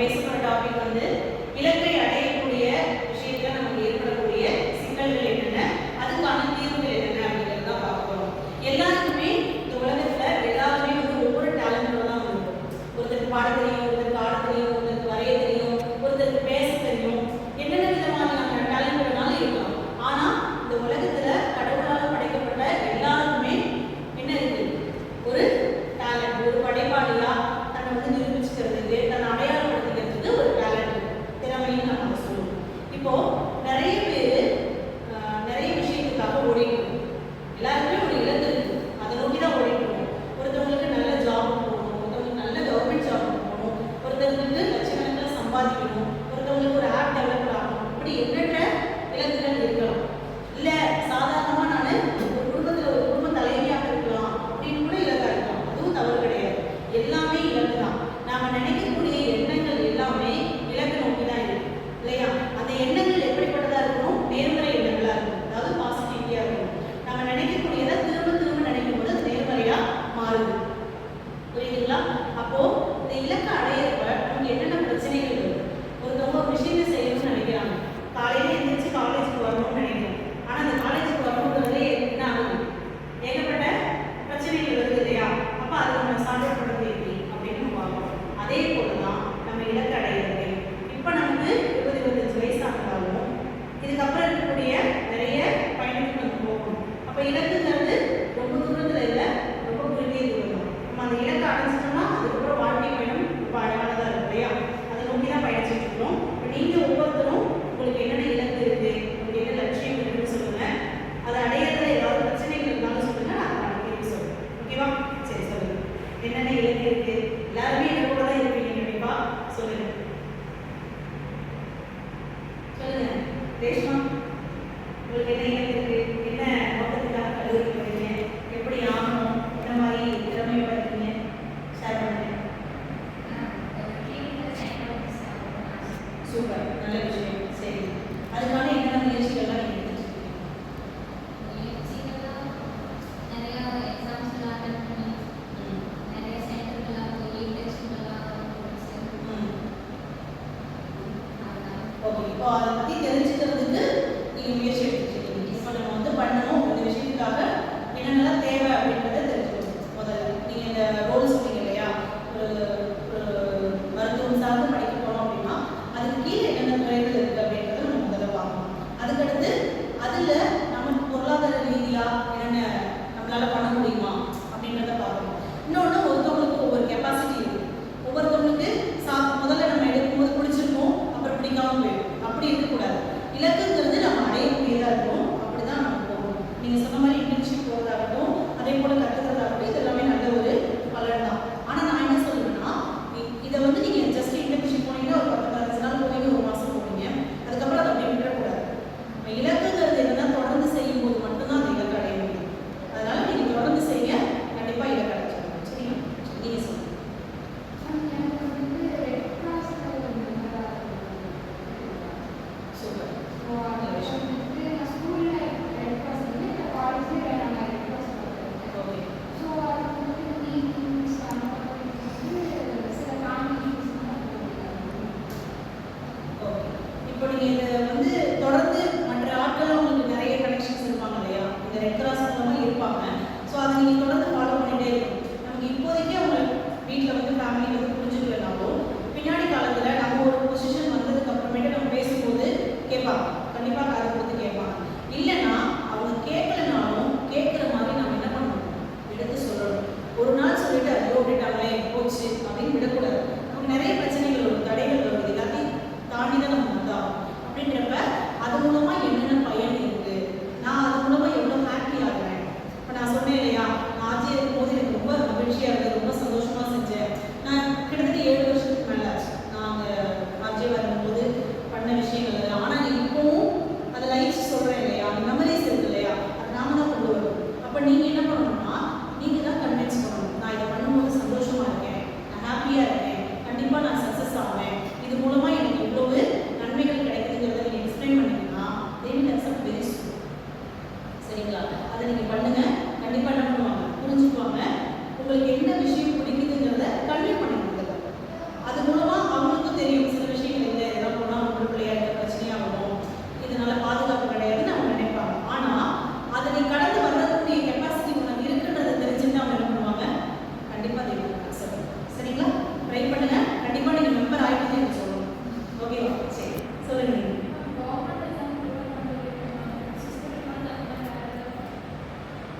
பேச டாபிக் வந்து on any இப்போ அப்ப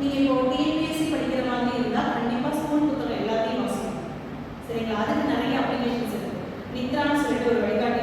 நீங்கள் இப்போ டிஎன்பிஎஸ்சி படிக்கிற மாதிரி இருந்தால் கண்டிப்பா ஸ்கூல் புத்தகம் எல்லாத்தையும் வாசிக்கணும். சரிங்களா? அதுக்கு நிறைய அப்ளிகேஷன்ஸ் இருக்குது நித்ரான்னு சொல்லிட்டு ஒரு வழிகாட்டி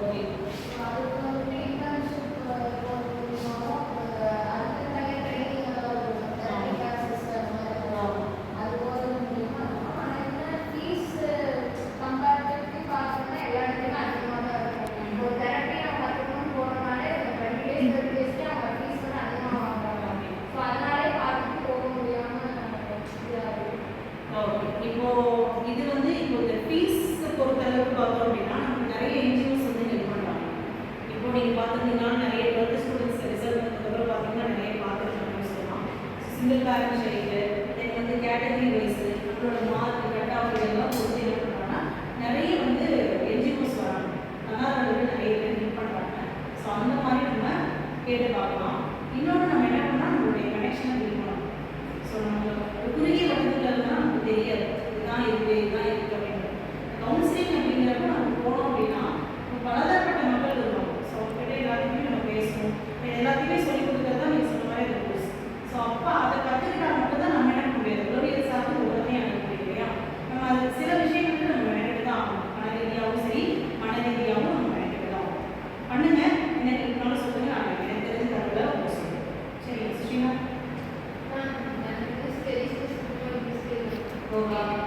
ஓகே அதுக்கு இப்போ நீங்கள் பார்த்துருந்தீங்கன்னா நிறைய டுவெல்த் ஸ்டூடெண்ட்ஸ் ரிசல்ட் வந்ததுக்கப்புறம் பார்த்தீங்கன்னா நிறைய பார்த்துருக்காங்கன்னு சொல்லலாம் சிங்கிள் பேரண்ட் சைல்டு தென் வந்து கேட்டகரி வைஸு அப்புறம் மார்க் கட் ஆஃப் இதெல்லாம் பொறுத்து என்ன பண்ணுறாங்கன்னா நிறைய வந்து என்ஜிஓஸ் வராங்க. வந்து நிறைய பேர் ஹெல்ப் பண்ணுறாங்க ஸோ அந்த மாதிரி நம்ம கேட்டு பார்க்கலாம். இன்னொன்று நம்ம என்ன பண்ணால் நம்மளுடைய கனெக்ஷனை பில் பண்ணலாம் ஸோ நம்ம குறுகிய வட்டத்துலலாம் நமக்கு தெரியாது. இதுதான் இருக்குது இதுதான் Thank you.